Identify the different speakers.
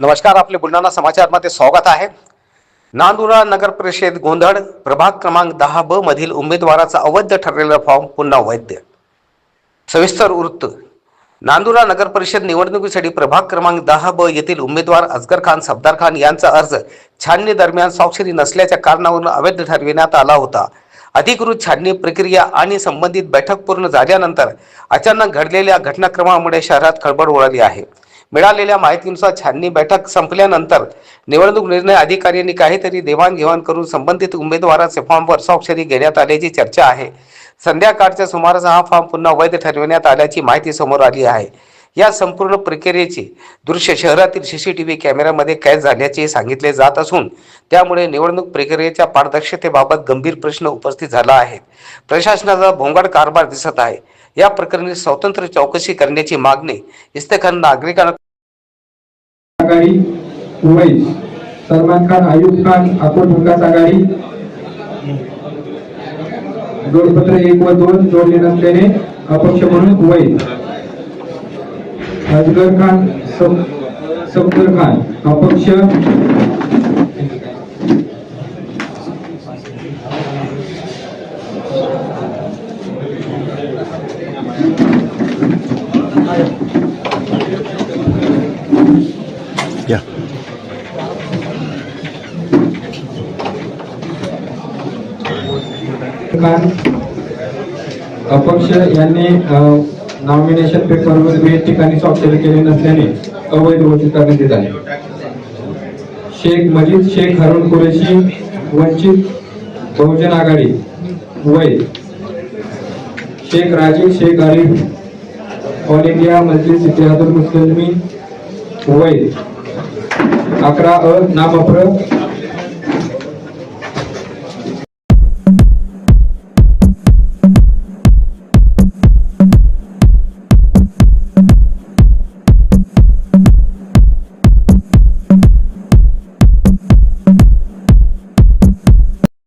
Speaker 1: नमस्कार आपले बुलढाणा समाचारमध्ये स्वागत आहे. नांदुरा नगर परिषद गोंधळ प्रभाग क्रमांक दहा ब मधील उमेदवाराचा अवैध ठरलेला फॉर्म पुन्हा वैध. सविस्तर वृत्त. नांदुरा नगर परिषद निवडणुकीसाठी प्रभाग क्रमांक दहा ब येथील उमेदवार अजगर खान सफदार खान यांचा अर्ज छाननी दरम्यान स्वाक्षरी नसल्याच्या कारणावरून अवैध ठरविण्यात आला होता. अधिकृत छाननी प्रक्रिया आणि संबंधित बैठक पूर्ण झाल्यानंतर अचानक घडलेल्या घटनाक्रमामुळे शहरात खळबळ उडाली आहे. मिळालेल्या माहितीनुसार छाननी बैठक संपल्यानंतर निवडणूक निर्णय अधिकाऱ्यांनी काहीतरी देवाणघेवाण करून संबंधित उमेदवाराचे फॉर्मवर स्वाक्षरी घेण्यात आल्याची चर्चा आहे. संध्याकाळच्या सुमारास हा फॉर्म पुन्हा वैध ठरविण्यात आल्याची माहिती समोर आली आहे. या संपूर्ण प्रक्रियेचे दृश्य शहरातील सीसीटीव्ही कॅमेऱ्यामध्ये कैद झाल्याचे सांगितले जात असून त्यामुळे निवडणूक प्रक्रियेच्या पारदर्शकतेबाबत गंभीर प्रश्न उपस्थित झाला आहे प्रशासनाचा भोंगाड कारभार दिसत आहे. या प्रकरणी स्वतंत्र चौकशी करण्याची मागणी इस्तेखान नागरिकांना
Speaker 2: सलमान खान आयुब खान अकोट विकास आघाडी जोडपत्र एक व दोन जोडले नसल्याने अपक्ष म्हणून उवैस अजगर खान सफदर खान अपक्ष. अपक्ष यांनी नॉमिनेशन पेपरवर विविध ठिकाणी स्वाक्षरी केले नसल्याने अवैध घोषित करण्यात येत आहे. शेख मजीद शेख हरुण कुरेशी वंचित बहुजन आघाडी वय शेख राजीव शेख आरिफ ऑल इंडिया मजलिस इतिहादुल मुस्लिमीन वय अकरा अ नामप्र